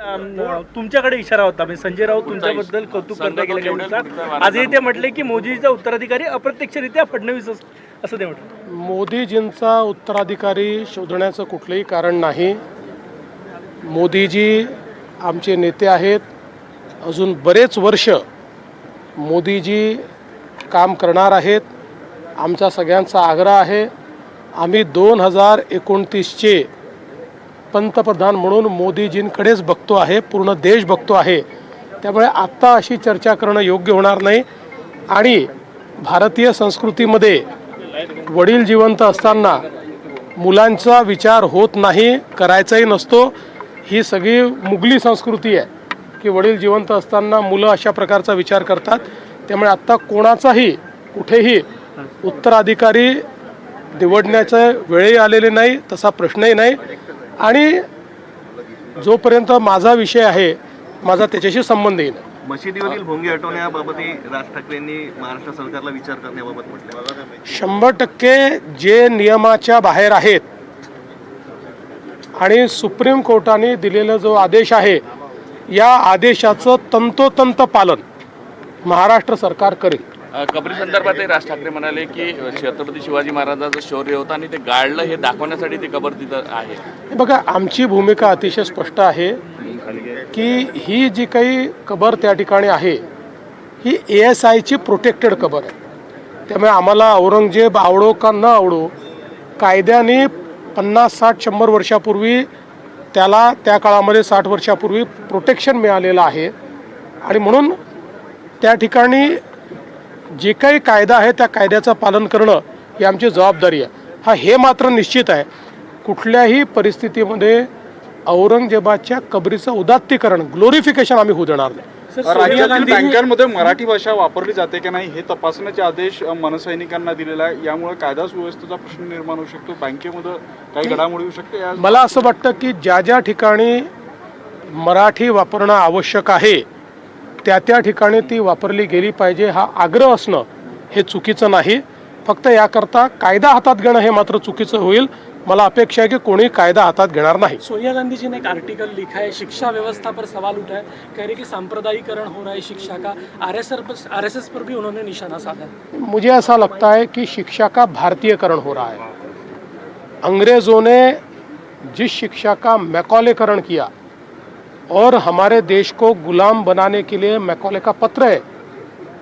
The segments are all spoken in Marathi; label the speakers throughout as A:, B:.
A: तुमच्याकडे इशारा होता. म्हणजे संजय राऊत तुमच्याबद्दल कौतुक करता गेलं काही दिवसात आजही ते म्हटले की मोदीचा उत्तराधिकारी अप्रत्यक्षरित्या फडणवीस अस- असं ते म्हटलं.
B: मोदीजींचा उत्तराधिकारी शोधण्याचं कुठलंही कारण नाही. मोदीजी आमचे नेते आहेत. अजून बरेच वर्ष मोदीजी काम करणार आहेत. आमचा सगळ्यांचा आग्रह आहे. आम्ही दोन हजार एकोणतीसचे पंतप्रधान म्हणून मोदीजींकडेच बघतो आहे पूर्ण देश बघतो आहे. त्यामुळे आत्ता अशी चर्चा करणं योग्य होणार नाही. आणि भारतीय संस्कृतीमध्ये वडील जिवंत असताना मुलांचा विचार होत नाही करायचाही नसतो. ही सगळी मुघली संस्कृती आहे की वडील जिवंत असताना मुलं अशा प्रकारचा विचार करतात. त्यामुळे आत्ता कोणाचाही कुठेही उत्तराधिकारी निवडण्याचं वेळही आलेले नाही तसा प्रश्नही नाही. आणि जोपर्यंत माझा विषय आहे माझा त्याच्याशी संबंधही नाही
C: मशिदीवरील भोंगे हटवण्याबाबतही राज ठाकरेंनी महाराष्ट्र सरकारला विचार करण्याबाबत म्हटलं.
B: शंभर टक्के जे नियमाच्या बाहेर आहेत आणि सुप्रीम कोर्टाने दिलेला जो आदेश आहे या आदेशाचं तंतोतंत पालन महाराष्ट्र सरकार करेल.
D: कबरी संदर्भातही राज ठाकरे म्हणाले की छत्रपती शिवाजी महाराजांचं शौर्य होतं आणि ते गाळलं हे दाखवण्यासाठी ती कबर तिथं आहे.
B: बघा आमची भूमिका अतिशय स्पष्ट आहे की ही जी काही कबर त्या ठिकाणी आहे ही ए एस आयची प्रोटेक्टेड कबर आहे. त्यामुळे आम्हाला औरंगजेब आवडो का न आवडो कायद्याने पन्नास साठ शंभर वर्षापूर्वी त्याला त्या काळामध्ये साठ वर्षापूर्वी प्रोटेक्शन मिळालेलं आहे. आणि म्हणून त्या ठिकाणी जे काही कायदा आहे त्या कायद्याचं पालन करणं ही आमची जबाबदारी आहे. हा हे मात्र निश्चित आहे. कुठल्याही परिस्थितीमध्ये औरंगजेबाच्या कबरीचं उदात्तीकरण ग्लोरिफिकेशन आम्ही होऊ देणार नाही.
E: राज्यातील बँकांमध्ये मराठी भाषा वापरली जाते की नाही हे तपासण्याचे आदेश मनसैनिकांना दिलेला आहे. यामुळे कायदा सुव्यवस्थेचा प्रश्न निर्माण होऊ शकतो. बँकेमध्ये काही घडामोडी होऊ शकते.
B: मला असं वाटतं की ज्या ज्या ठिकाणी मराठी वापरणं आवश्यक आहे त्या त्या ठिकाणी ती वापरली गेली पाहिजे हा आग्रह असणं हे चुकीचं नाही. फक्त याकरता कायदा हातात घेणं हे मात्र चुकीचं होईल. मला अपेक्षा आहे की कोणी कायदा हातात घेणार नाही.
F: सोनिया गांधी जी ने एक आर्टिकल लिखा है शिक्षा व्यवस्था पर सवाल उठा है कह रहे कि सांप्रदायिकरण हो रहा है शिक्षा का. आरएसएस पर आरएसएस पर भी उन्होंने निशाना साधा
B: मुझे ऐसा लगता है कि शिक्षा का भारतीयकरण हो रहा है। अंग्रेज़ों ने जिस शिक्षा का मैकौलेकरण किया और हमारे देश को गुलाम बनाने के लिए मैकौले का पत्र है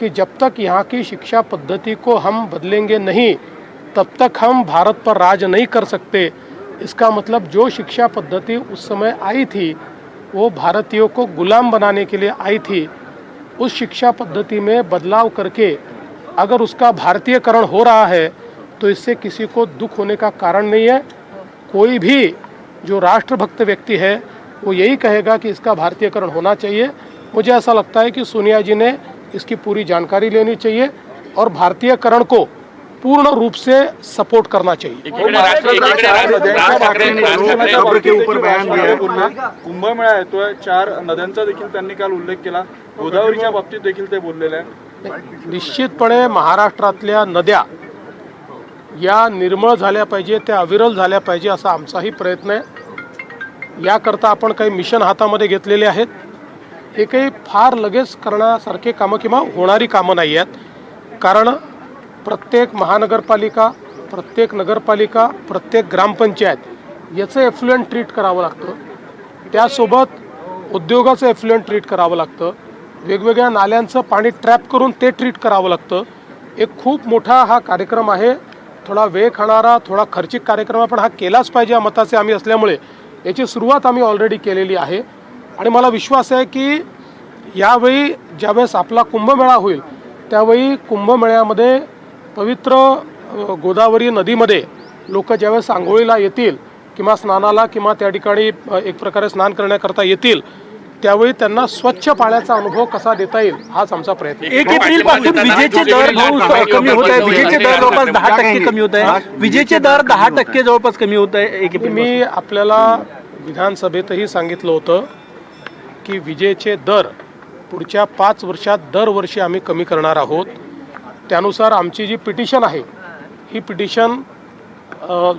B: कि जब तक यहाँ की शिक्षा पद्धति को हम बदलेंगे नहीं, तब तक हम भारत पर राज नहीं कर सकते। इसका मतलब जो शिक्षा पद्धति उस समय आई थी, वो भारतीयों को गुलाम बनाने के लिए आई थी। उस शिक्षा पद्धति में बदलाव करके अगर उसका भारतीयकरण हो रहा है तो इससे किसी को दुख होने का कारण नहीं है। कोई भी जो राष्ट्रभक्त व्यक्ति है वो यही कहेगा कि इसका भारतीयकरण होना चाहिए मुझे ऐसा लगता है कि सोनिया जी ने इसकी पूरी जानकारी लेनी चाहिए और भारतीयकरण को पूर्ण रूप से सपोर्ट करना चाहिए
E: है कुंभमेळा येतोय चार नद्यांचा देखील त्यांनी काल उल्लेख केला गोदावरीच्या बाबतीत देखील ते बोललेले आहे
B: निश्चितपणे महाराष्ट्रातल्या नद्या या निर्मळ झाल्या पाहिजे त्या अविरल झाल्या पाहिजे असा आमचाही प्रयत्न आहे याकरता आपण काही मिशन हातामध्ये घेतलेले आहेत. हे काही फार लगेच करण्यासारखे कामं किंवा होणारी कामं नाही आहेत. कारण प्रत्येक महानगरपालिका प्रत्येक नगरपालिका प्रत्येक ग्रामपंचायत याचं एफ्लुएंट ट्रीट करावं लागतं. त्यासोबत उद्योगाचं एफ्लुएंट ट्रीट करावं लागतं. वेगवेगळ्या नाल्यांचं पाणी ट्रॅप करून ते ट्रीट करावं लागतं. एक खूप मोठा हा कार्यक्रम आहे. थोडा वेळ खाणारा थोडा खर्चिक कार्यक्रम आहे पण हा केलाच पाहिजे या मताचे आम्ही असल्यामुळे याची सुरुवात आम्ही ऑलरेडी केलेली आहे. आणि मला विश्वास आहे की यावेळी ज्यावेळेस आपला कुंभमेळा होईल त्यावेळी कुंभमेळ्यामध्ये पवित्र गोदावरी नदीमध्ये लोक ज्यावेळेस आंघोळीला येतील किंवा स्नानाला किंवा त्या ठिकाणी एक प्रकारे स्नान करण्याकरता येतील त्यावेळी त्यांना स्वच्छ पाण्याचा अनुभव कसा देता येईल हाच आमचा प्रयत्न.
A: एक एप्रिलपासून विजेचे दर भाऊ कमी होत आहे विजेचे दर जवळपास दहा टक्के कमी होत आहे विजेचे दर दहा टक्के जवळपास कमी होत आहे. एक एप्रिल
B: मी आपल्याला विधानसभेतही सांगितलं होतं की विजेचे दर पुढच्या पाच वर्षात दरवर्षी आम्ही कमी करणार आहोत. त्यानुसार आमची जी पिटिशन आहे ही पिटिशन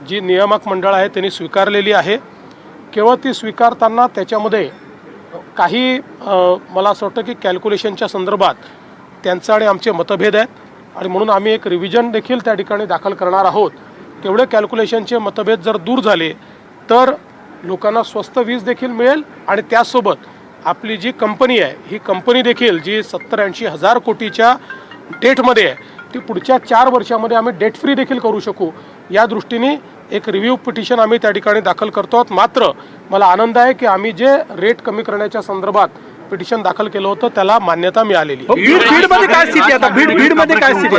B: जी नियामक मंडळ आहे त्यांनी स्वीकारलेली आहे. केवळ ती स्वीकारताना त्याच्यामध्ये काही मला असं वाटतं की कॅल्क्युलेशनच्या संदर्भात त्यांचं आणि आमचे मतभेद आहेत. आणि म्हणून आम्ही एक रिव्हिजन देखील त्या ठिकाणी दाखल करणार आहोत. तेवढे कॅल्क्युलेशनचे मतभेद जर दूर झाले तर लोकांना स्वस्त वीज देखील मिळेल आणि त्याचसोबत आपली जी कंपनी आहे ही कंपनी देखील जी सत्तर ऐंशी हजार कोटीच्या डेटमध्ये आहे ती पुढच्या चार वर्षामध्ये आम्ही डेट फ्री देखील करू शकू. या दृष्टीने एक रिव्ह्यू पिटिशन आम्ही त्या ठिकाणी दाखल करतो आहोत. मात्र मला आनंद आहे की आम्ही जे रेट कमी करण्याच्या संदर्भात पिटिशन दाखल केलं होतं त्याला मान्यता मिळालेली
A: काय स्थिती आहे? आता बीड बीडमध्ये काय स्थिती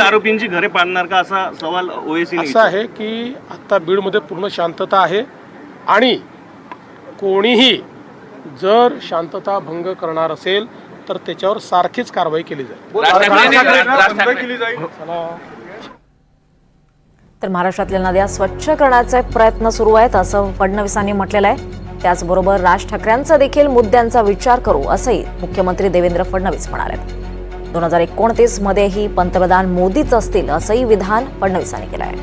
C: आरोपींची घरे पाडणार का? असा सवाल ओएसी
B: असं आहे की आता बीडमध्ये पूर्ण शांतता आहे आणि कोणीही जर शांतता भंग करणार असेल तर त्याच्यावर सारखीच कारवाई केली जाईल
D: राज ठाकरेंनी- राज ठाकरे-
E: केली जाईल
G: तर महाराष्ट्रातल्या नद्या स्वच्छ करण्याचे प्रयत्न सुरू आहेत असं फडणवीसांनी म्हटलेलं आहे. त्याचबरोबर राज ठाकरेंचा देखील मुद्द्यांचा विचार करू असंही मुख्यमंत्री देवेंद्र फडणवीस म्हणाले. दोन हजार एकोणतीस मध्येही पंतप्रधान मोदीच असतील असंही विधान फडणवीसांनी केलं आहे.